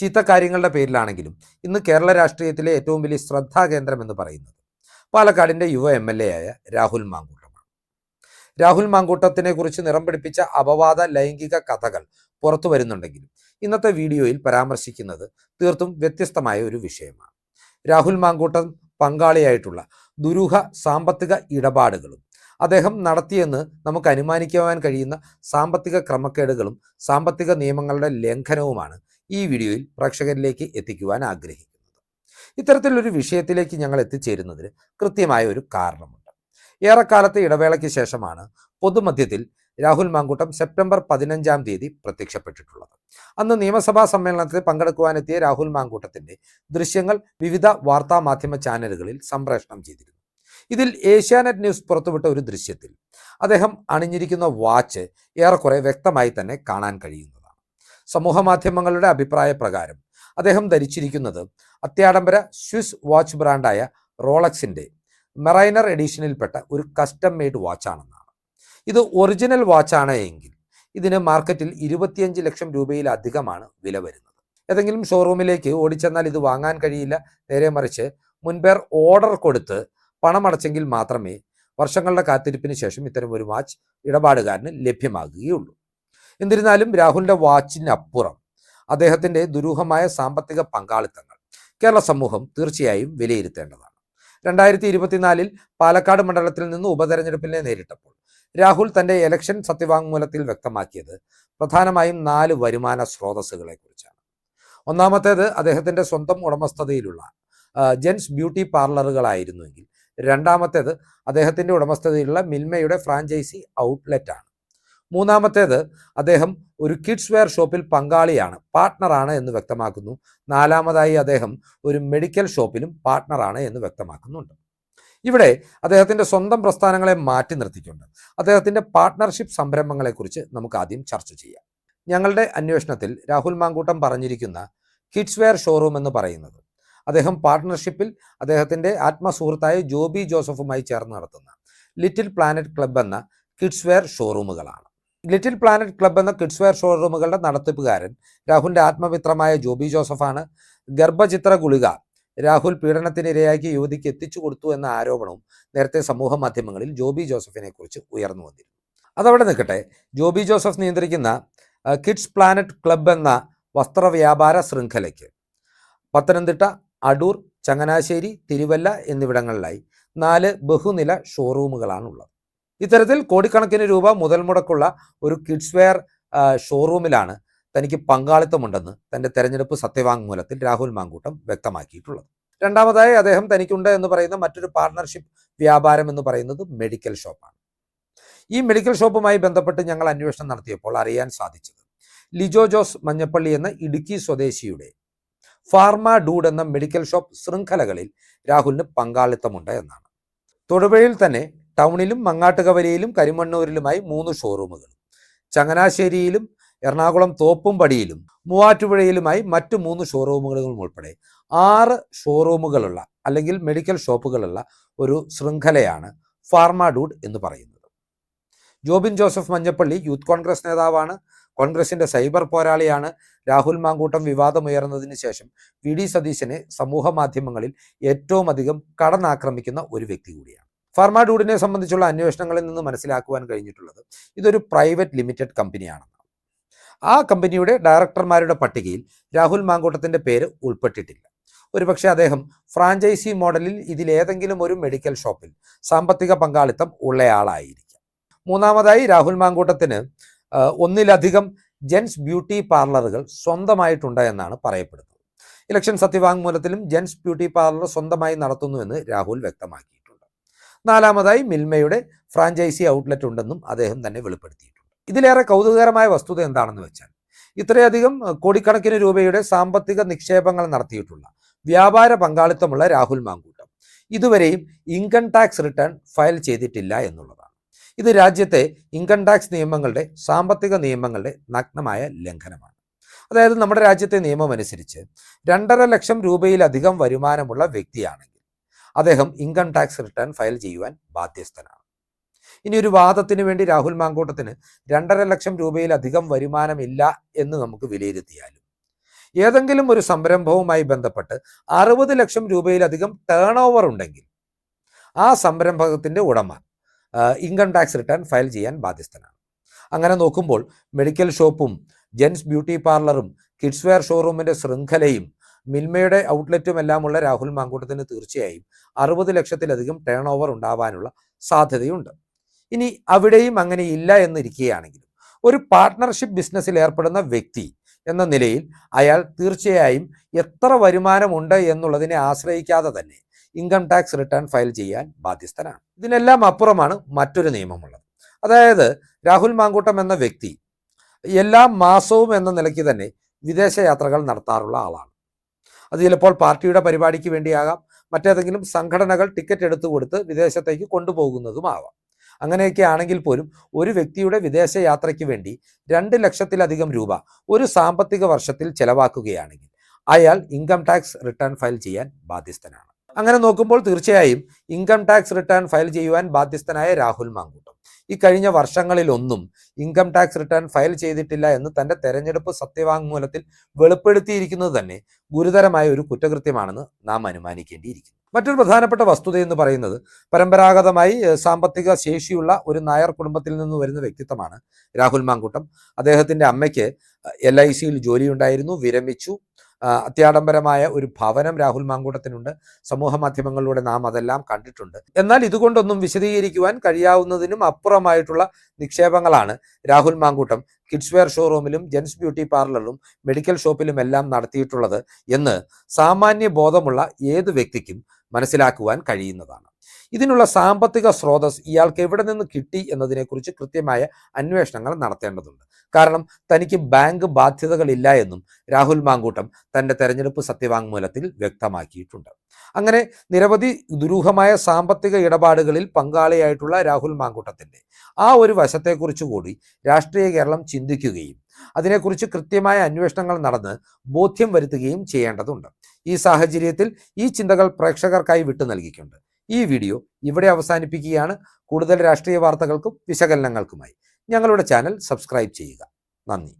ചീത്ത കാര്യങ്ങളുടെ പേരിലാണെങ്കിലും ഇന്ന് കേരള രാഷ്ട്രീയത്തിലെ ഏറ്റവും വലിയ ശ്രദ്ധാകേന്ദ്രം എന്ന് പറയുന്നത് പാലക്കാടിന്റെ യുവ എം എൽ എ ആയ രാഹുൽ മാങ്കൂട്ടമാണ്. രാഹുൽ മാങ്കൂട്ടത്തിനെ കുറിച്ച് നിറം പിടിപ്പിച്ച അപവാദ ലൈംഗിക കഥകൾ പുറത്തു വരുന്നുണ്ടെങ്കിലും ഇന്നത്തെ വീഡിയോയിൽ പരാമർശിക്കുന്നത് തീർത്തും വ്യത്യസ്തമായ ഒരു വിഷയമാണ്. രാഹുൽ മാങ്കൂട്ടം പങ്കാളിയായിട്ടുള്ള ദുരൂഹ സാമ്പത്തിക ഇടപാടുകളും അദ്ദേഹം നടത്തിയെന്ന് നമുക്ക് അനുമാനിക്കുവാൻ കഴിയുന്ന സാമ്പത്തിക ക്രമക്കേടുകളും സാമ്പത്തിക നിയമങ്ങളുടെ ലംഘനവുമാണ് ഈ വീഡിയോയിൽ പ്രേക്ഷകരിലേക്ക് എത്തിക്കുവാൻ ആഗ്രഹിക്കുന്നത്. ഇത്തരത്തിലൊരു വിഷയത്തിലേക്ക് ഞങ്ങൾ എത്തിച്ചേരുന്നതിന് കൃത്യമായ ഒരു കാരണമുണ്ട്. ഏറെക്കാലത്തെ ഇടവേളയ്ക്ക് ശേഷമാണ് പൊതുമധ്യത്തിൽ രാഹുൽ മാങ്കൂട്ടം സെപ്റ്റംബർ പതിനഞ്ചാം തീയതി പ്രത്യക്ഷപ്പെട്ടിട്ടുള്ളത്. അന്ന് നിയമസഭാ സമ്മേളനത്തിൽ പങ്കെടുക്കുവാനെത്തിയ രാഹുൽ മാങ്കൂട്ടത്തിന്റെ ദൃശ്യങ്ങൾ വിവിധ വാർത്താ മാധ്യമ ചാനലുകളിൽ സംപ്രേഷണം ചെയ്തിരുന്നു. ഇതിൽ ഏഷ്യാനെറ്റ് ന്യൂസ് പുറത്തുവിട്ട ഒരു ദൃശ്യത്തിൽ അദ്ദേഹം അണിഞ്ഞിരിക്കുന്ന വാച്ച് ഏറെക്കുറെ വ്യക്തമായി തന്നെ കാണാൻ കഴിയുന്നതാണ് സമൂഹ മാധ്യമങ്ങളുടെ അഭിപ്രായ പ്രകാരം അദ്ദേഹം ധരിച്ചിരിക്കുന്നത് അത്യാഡംബര സ്വിസ് വാച്ച് ബ്രാൻഡായ റോളക്സിന്റെ മെറൈനർ എഡീഷനിൽപ്പെട്ട ഒരു കസ്റ്റം മെയ്ഡ് വാച്ചാണെന്നാണ്. ഇത് ഒറിജിനൽ വാച്ചാണ് എങ്കിൽ ഇതിന് മാർക്കറ്റിൽ ഇരുപത്തിയഞ്ച് ലക്ഷം രൂപയിലധികമാണ് വില വരുന്നത്. ഏതെങ്കിലും ഷോറൂമിലേക്ക് ഓടിച്ചെന്നാൽ ഇത് വാങ്ങാൻ കഴിയില്ല. നേരെ മറിച്ച് മുൻപേർ ഓർഡർ കൊടുത്ത് പണമടച്ചെങ്കിൽ മാത്രമേ വർഷങ്ങളുടെ കാത്തിരിപ്പിന് ശേഷം ഇത്തരം ഒരു വാച്ച് ഇടപാടുകാരന് ലഭ്യമാകുകയുള്ളൂ. എന്നിരുന്നാലും രാഹുലിന്റെ വാച്ചിനപ്പുറം അദ്ദേഹത്തിന്റെ ദുരൂഹമായ സാമ്പത്തിക പങ്കാളിത്തങ്ങൾ കേരള സമൂഹം തീർച്ചയായും വിലയിരുത്തേണ്ടതാണ്. രണ്ടായിരത്തി ഇരുപത്തിനാലിൽ പാലക്കാട് മണ്ഡലത്തിൽ നിന്ന് ഉപതെരഞ്ഞെടുപ്പിനെ നേരിട്ടപ്പോൾ രാഹുൽ തന്റെ ഇലക്ഷൻ സത്യവാങ്മൂലത്തിൽ വ്യക്തമാക്കിയത് പ്രധാനമായും നാല് വരുമാന സ്രോതസ്സുകളെ കുറിച്ചാണ്. ഒന്നാമത്തേത് അദ്ദേഹത്തിന്റെ സ്വന്തം ഉടമസ്ഥതയിലുള്ള ജെൻസ് ബ്യൂട്ടി പാർലറുകളായിരുന്നുവെങ്കിൽ. രണ്ടാമത്തേത് അദ്ദേഹത്തിന്റെ ഉടമസ്ഥതയിലുള്ള മിൽമയുടെ ഫ്രാഞ്ചൈസി ഔട്ട്ലെറ്റ് ആണ് മൂന്നാമത്തേത് അദ്ദേഹം ഒരു കിഡ്സ് വെയർ ഷോപ്പിൽ പങ്കാളിയാണ് പാർട്ട്ണറാണ് എന്ന് വ്യക്തമാക്കുന്നു. നാലാമതായി അദ്ദേഹം ഒരു മെഡിക്കൽ ഷോപ്പിലും പാർട്ട്ണറാണ് എന്ന് വ്യക്തമാക്കുന്നുണ്ട്. ഇവിടെ അദ്ദേഹത്തിന്റെ സ്വന്തം പ്രസ്ഥാനങ്ങളെ മാറ്റി നിർത്തിക്കൊണ്ട് അദ്ദേഹത്തിന്റെ പാർട്ട്ണർഷിപ്പ് സംരംഭങ്ങളെക്കുറിച്ച് നമുക്ക് ആദ്യം ചർച്ച ചെയ്യാം. ഞങ്ങളുടെ അന്വേഷണത്തിൽ രാഹുൽ മാങ്കൂട്ടം പറഞ്ഞിരിക്കുന്ന കിഡ്സ് വെയർ ഷോറൂം എന്ന് പറയുന്നത് അദ്ദേഹം പാർട്ട്ണർഷിപ്പിൽ അദ്ദേഹത്തിന്റെ ആത്മസുഹൃത്തായ ജോബി ജോസഫുമായി ചേർന്ന് നടത്തുന്ന ലിറ്റിൽ പ്ലാനറ്റ് ക്ലബ് എന്ന കിഡ്സ് വെയർ ഷോറൂമുകളാണ് ലിറ്റിൽ പ്ലാനറ്റ് ക്ലബ് എന്ന കിഡ്സ് വെയർ ഷോറൂമുകളുടെ നടത്തിപ്പുകാരൻ രാഹുലിന്റെ ആത്മമിത്രമായ ജോബി ജോസഫാണ്. ഗർഭചിത്ര ഗുളിക രാഹുൽ പീഡനത്തിനിരയാക്കി യുവതിക്ക് എത്തിച്ചു കൊടുത്തു എന്ന ആരോപണവും നേരത്തെ സമൂഹ മാധ്യമങ്ങളിൽ ജോബി ജോസഫിനെ കുറിച്ച് ഉയർന്നു വന്നിരുന്നു. അതവിടെ നിൽക്കട്ടെ. ജോബി ജോസഫ് നിയന്ത്രിക്കുന്ന കിഡ്സ് പ്ലാനറ്റ് ക്ലബ് എന്ന വസ്ത്രവ്യാപാര ശൃംഖലയ്ക്ക് പത്തനംതിട്ട അടൂർ ചങ്ങനാശ്ശേരി തിരുവല്ല എന്നിവിടങ്ങളിലായി നാല് ബഹുനില ഷോറൂമുകളാണുള്ളത്. ഇത്തരത്തിൽ കോടിക്കണക്കിന് രൂപ മുതൽ മുടക്കുള്ള ഒരു കിഡ്സ് വെയർ ഷോറൂമിലാണ് തനിക്ക് പങ്കാളിത്തമുണ്ടെന്ന് തന്റെ തെരഞ്ഞെടുപ്പ് സത്യവാങ്മൂലത്തിൽ രാഹുൽ മാങ്കൂട്ടം വ്യക്തമാക്കിയിട്ടുള്ളത്. രണ്ടാമതായി അദ്ദേഹം തനിക്കുണ്ട് എന്ന് പറയുന്ന മറ്റൊരു പാർട്ണർഷിപ്പ് വ്യാപാരം എന്ന് പറയുന്നത് മെഡിക്കൽ ഷോപ്പാണ്. ഈ മെഡിക്കൽ ഷോപ്പുമായി ബന്ധപ്പെട്ട് ഞങ്ങൾ അന്വേഷണം നടത്തിയപ്പോൾ അറിയാൻ സാധിച്ചത് ലിജോ ജോസ് മഞ്ഞപ്പള്ളി എന്ന ഇടുക്കി സ്വദേശിയുടെ ഫാർമ ഡൂഡ് എന്ന മെഡിക്കൽ ഷോപ്പ് ശൃംഖലകളിൽ രാഹുലിന് പങ്കാളിത്തമുണ്ട് എന്നാണ്. തൊടുപുഴയിൽ തന്നെ ടൗണിലും മങ്ങാട്ടുകവലയിലും കരിമണ്ണൂരിലുമായി മൂന്ന് ഷോറൂമുകൾ ചങ്ങനാശ്ശേരിയിലും എറണാകുളം തോപ്പുംപടിയിലും മൂവാറ്റുപുഴയിലുമായി മറ്റ് മൂന്ന് ഷോറൂമുകളും ഉൾപ്പെടെ ആറ് ഷോറൂമുകളുള്ള അല്ലെങ്കിൽ മെഡിക്കൽ ഷോപ്പുകളുള്ള ഒരു ശൃംഖലയാണ് ഫാർമാഡൂഡ് എന്ന് പറയുന്നത്. ജോബിൻ ജോസഫ് മഞ്ഞപ്പള്ളി യൂത്ത് കോൺഗ്രസ് നേതാവാണ്. കോൺഗ്രസിന്റെ സൈബർ പോരാളിയാണ്. രാഹുൽ മാങ്കൂട്ടം വിവാദമുയർന്നതിന് ശേഷം വി ഡി സതീശനെ സമൂഹ മാധ്യമങ്ങളിൽ ഏറ്റവും അധികം കടന്നാക്രമിക്കുന്ന ഒരു വ്യക്തി കൂടിയാണ്. ഫാർമ ഡൂഡിനെ സംബന്ധിച്ചുള്ള അന്വേഷണങ്ങളിൽ നിന്ന് മനസ്സിലാക്കുവാൻ കഴിഞ്ഞിട്ടുള്ളത് ഇതൊരു പ്രൈവറ്റ് ലിമിറ്റഡ് കമ്പനിയാണ്. ആ കമ്പനിയുടെ ഡയറക്ടർമാരുടെ പട്ടികയിൽ രാഹുൽ മാങ്കൂട്ടത്തിന്റെ പേര് ഉൾപ്പെട്ടിട്ടില്ല. ഒരുപക്ഷെ അദ്ദേഹം ഫ്രാഞ്ചൈസി മോഡലിൽ ഇതിലേതെങ്കിലും ഒരു മെഡിക്കൽ ഷോപ്പിൽ സാമ്പത്തിക പങ്കാളിത്തം ഉള്ളയാളായിരിക്കാം. മൂന്നാമതായി രാഹുൽ മാങ്കൂട്ടത്തിന് ഒന്നിലധികം ജെൻസ് ബ്യൂട്ടി പാർലറുകൾ സ്വന്തമായിട്ടുണ്ട് എന്നാണ് പറയപ്പെടുന്നത്. ഇലക്ഷൻ സത്യവാങ്മൂലത്തിലും ജെൻസ് ബ്യൂട്ടി പാർലർ സ്വന്തമായി നടത്തുന്നുവെന്ന് രാഹുൽ വ്യക്തമാക്കിയിട്ടുണ്ട് നാലാമതായി മിൽമയുടെ ഫ്രാഞ്ചൈസി ഔട്ട്ലെറ്റ് ഉണ്ടെന്നും അദ്ദേഹം തന്നെ വെളിപ്പെടുത്തിയിട്ടുണ്ട്. ഇതിലേറെ കൗതുകകരമായ വസ്തുത എന്താണെന്ന് വെച്ചാൽ ഇത്രയധികം കോടിക്കണക്കിന് രൂപയുടെ സാമ്പത്തിക നിക്ഷേപങ്ങൾ നടത്തിയിട്ടുള്ള വ്യാപാര പങ്കാളിത്തമുള്ള രാഹുൽ മാങ്കൂട്ടം ഇതുവരെയും ഇൻകം ടാക്സ് റിട്ടേൺ ഫയൽ ചെയ്തിട്ടില്ല എന്നുള്ളതാണ്. ഇത് രാജ്യത്തെ ഇൻകം ടാക്സ് നിയമങ്ങളുടെ സാമ്പത്തിക നിയമങ്ങളുടെ നഗ്നമായ ലംഘനമാണ്. അതായത് നമ്മുടെ രാജ്യത്തെ നിയമം അനുസരിച്ച് രണ്ടര ലക്ഷം രൂപയിലധികം വരുമാനമുള്ള വ്യക്തിയാണെങ്കിൽ അദ്ദേഹം ഇൻകം ടാക്സ് റിട്ടേൺ ഫയൽ ചെയ്യുവാൻ ബാധ്യസ്ഥനാണ്. ഇനി ഒരു വാദത്തിന് വേണ്ടി രാഹുൽ മാങ്കൂട്ടത്തിന് രണ്ടര ലക്ഷം രൂപയിലധികം വരുമാനമില്ല എന്ന് നമുക്ക് വിലയിരുത്തിയാലും. ഏതെങ്കിലും ഒരു സംരംഭവുമായി ബന്ധപ്പെട്ട് അറുപത് ലക്ഷം രൂപയിലധികം ടേൺ ഓവർ ഉണ്ടെങ്കിൽ ആ സംരംഭകത്തിന്റെ ഉടമ ഇൻകം ടാക്സ് റിട്ടേൺ ഫയൽ ചെയ്യാൻ ബാധ്യസ്ഥനാണ്. അങ്ങനെ നോക്കുമ്പോൾ മെഡിക്കൽ ഷോപ്പും ജെൻസ് ബ്യൂട്ടി പാർലറും കിഡ്സ് വെയർ ഷോറൂമിന്റെ ശൃംഖലയും മിൽമയുടെ ഔട്ട്ലെറ്റും എല്ലാമുള്ള രാഹുൽ മാങ്കൂട്ടത്തിന് തീർച്ചയായും അറുപത് ലക്ഷത്തിലധികം ടേൺ ഓവർ ഉണ്ടാവാനുള്ള സാധ്യതയുണ്ട്. ഇനി അവിടെയും അങ്ങനെ ഇല്ല എന്നിരിക്കുകയാണെങ്കിലും ഒരു പാർട്ട്ണർഷിപ്പ് ബിസിനസ്സിൽ ഏർപ്പെടുന്ന വ്യക്തി എന്ന നിലയിൽ അയാൾ തീർച്ചയായും എത്ര വരുമാനമുണ്ട് എന്നുള്ളതിനെ ആശ്രയിക്കാതെ തന്നെ ഇൻകം ടാക്സ് റിട്ടേൺ ഫയൽ ചെയ്യാൻ ബാധ്യസ്ഥനാണ്. ഇതിനെല്ലാം അപ്പുറമാണ് മറ്റൊരു നിയമമുള്ളത്. അതായത് രാഹുൽ മാങ്കൂട്ടം എന്ന വ്യക്തി എല്ലാ മാസവും എന്ന നിലയ്ക്ക് തന്നെ വിദേശ യാത്രകൾ നടത്താറുള്ള ആളാണ്. അത് ചിലപ്പോൾ പാർട്ടിയുടെ പരിപാടിക്ക് വേണ്ടിയാകാം. മറ്റേതെങ്കിലും സംഘടനകൾ ടിക്കറ്റ് എടുത്തു കൊടുത്ത് വിദേശത്തേക്ക് കൊണ്ടുപോകുന്നതുമാവാം. അങ്ങനെയൊക്കെ ആണെങ്കിൽ പോലും ഒരു വ്യക്തിയുടെ വിദേശ യാത്രയ്ക്ക് വേണ്ടി രണ്ട് ലക്ഷത്തിലധികം രൂപ ഒരു സാമ്പത്തിക വർഷത്തിൽ ചെലവാക്കുകയാണെങ്കിൽ അയാൾ ഇൻകം ടാക്സ് റിട്ടേൺ ഫയൽ ചെയ്യാൻ ബാധ്യസ്ഥനാണ്. അങ്ങനെ നോക്കുമ്പോൾ തീർച്ചയായും ഇൻകം ടാക്സ് റിട്ടേൺ ഫയൽ ചെയ്യുവാൻ ബാധ്യസ്ഥനായ രാഹുൽ മാങ്കൂട്ടം. ഈ കഴിഞ്ഞ വർഷങ്ങളിലൊന്നും ഇൻകം ടാക്സ് റിട്ടേൺ ഫയൽ ചെയ്തിട്ടില്ല എന്ന് തന്റെ തെരഞ്ഞെടുപ്പ് സത്യവാങ്മൂലത്തിൽ വെളിപ്പെടുത്തിയിരിക്കുന്നത് തന്നെ ഗുരുതരമായ ഒരു കുറ്റകൃത്യമാണെന്ന് നാം അനുമാനിക്കേണ്ടിയിരിക്കുന്നു. മറ്റൊരു പ്രധാനപ്പെട്ട വസ്തുത എന്ന് പറയുന്നത് പരമ്പരാഗതമായി സാമ്പത്തിക ശേഷിയുള്ള ഒരു നായർ കുടുംബത്തിൽ നിന്ന് വരുന്ന വ്യക്തിത്വമാണ് രാഹുൽ മാങ്കൂട്ടം. അദ്ദേഹത്തിന്റെ അമ്മയ്ക്ക് എൽ ഐ സിയിൽ ജോലിയുണ്ടായിരുന്നു വിരമിച്ചു. അത്യാഡംബരമായ ഒരു ഭവനം രാഹുൽ മാങ്കൂട്ടത്തിനുണ്ട്. സമൂഹ മാധ്യമങ്ങളിലൂടെ നാം അതെല്ലാം കണ്ടിട്ടുണ്ട്. എന്നാൽ ഇതുകൊണ്ടൊന്നും വിശദീകരിക്കുവാൻ കഴിയാവുന്നതിനും അപ്പുറമായിട്ടുള്ള നിക്ഷേപങ്ങളാണ് രാഹുൽ മാങ്കൂട്ടം കിഡ്സ് വെയർ ഷോറൂമിലും ജെൻസ് ബ്യൂട്ടി പാർലറിലും മെഡിക്കൽ ഷോപ്പിലും എല്ലാം നടത്തിയിട്ടുള്ളത് എന്ന് സാമാന്യ ബോധമുള്ള ഏത് വ്യക്തിക്കും മനസ്സിലാക്കുവാൻ കഴിയുന്നതാണ്. ഇതിനുള്ള സാമ്പത്തിക സ്രോതസ് ഇയാൾക്ക് എവിടെ നിന്ന് കിട്ടി എന്നതിനെക്കുറിച്ച് കൃത്യമായ അന്വേഷണങ്ങൾ നടത്തേണ്ടതുണ്ട്. കാരണം തനിക്ക് ബാങ്ക് ബാധ്യതകളില്ല എന്നും രാഹുൽ മാങ്കൂട്ടം തന്റെ തെരഞ്ഞെടുപ്പ് സത്യവാങ്മൂലത്തിൽ വ്യക്തമാക്കിയിട്ടുണ്ട്. അങ്ങനെ നിരവധി ദുരൂഹമായ സാമ്പത്തിക ഇടപാടുകളിൽ പങ്കാളിയായിട്ടുള്ള രാഹുൽ മാങ്കൂട്ടത്തിന്റെ ആ ഒരു വശത്തെക്കുറിച്ച് കൂടി രാഷ്ട്രീയ കേരളം ചിന്തിക്കുകയും അതിനെക്കുറിച്ച് കൃത്യമായ അന്വേഷണങ്ങൾ നടന്ന് ബോധ്യം വരുത്തുകയും ചെയ്യേണ്ടതുണ്ട്. ഈ സാഹചര്യത്തിൽ ഈ ചിന്തകൾ പ്രേക്ഷകർക്കായി വിട്ടു നൽകിക്കൊണ്ട് ഈ വീഡിയോ ഇവിടെ അവസാനിപ്പിക്കുകയാണ്. കൂടുതൽ രാഷ്ട്രീയ വാർത്തകൾക്കും വിശകലനങ്ങൾക്കുമായി ഞങ്ങളുടെ ചാനൽ സബ്സ്ക്രൈബ് ചെയ്യുക. നന്ദി.